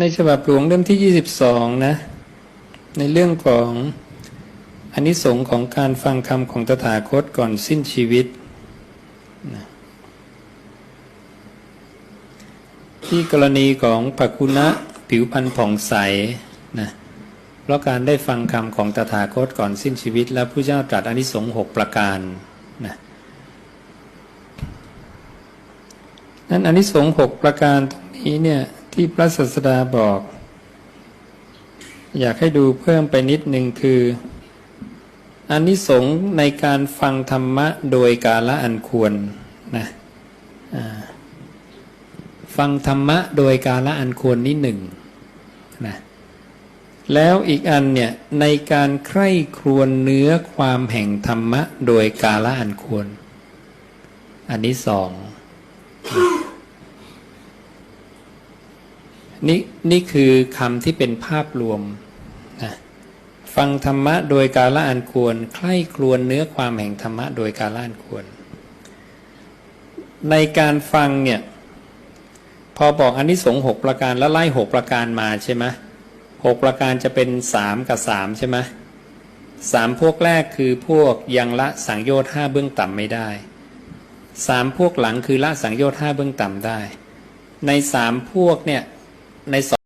ในฉบับหลวงเล่มที่ 22 นะ ในเรื่องของอนนิสงส์ของการฟังคำของตถาคตก่อนสิ้นชีวิตนะที่กรณีของปักุณะผิวพรรณผ่องใสนะเพราะการได้ฟังคำของตถาคตก่อนสิ้นชีวิต แล้วผู้เจ้าตรัสอนนิสงส์หกประการนะนั้นอนนิสงส์หกประการตรงนี้เนี่ย ที่พระศาสดาบอก อยากให้ดูเพิ่มไปนิดหนึ่งคืออนนิสงส์ในการฟังธรรมะโดยกาละอันควรนะฟังธรรมะโดยกาละอันควรนี่หนึ่งนะแล้วอีกอันเนี่ยในการใคร่ครวญเนื้อความแห่งธรรมะโดยกาละอันควร อันนี้สอง นี่นี่คือคำที่เป็นภาพรวมนะฟังธรรมะโดยการละอันควร ใคร่ครวญเนื้อความแห่งธรรมะโดยการละอันควร ในการฟังเนี่ยพอบอกอันนี้สงหกประการแล้วไล่หกประการมาใช่ไหมหกประการจะเป็นสามกับสามใช่ไหมสามพวกแรกคือพวกยังละสังโยชน์ห้าเบื้องต่ำไม่ได้สามพวกหลังคือละสังโยชน์ห้าเบื้องต่ำได้ ในสามพวกเนี่ย ในสอง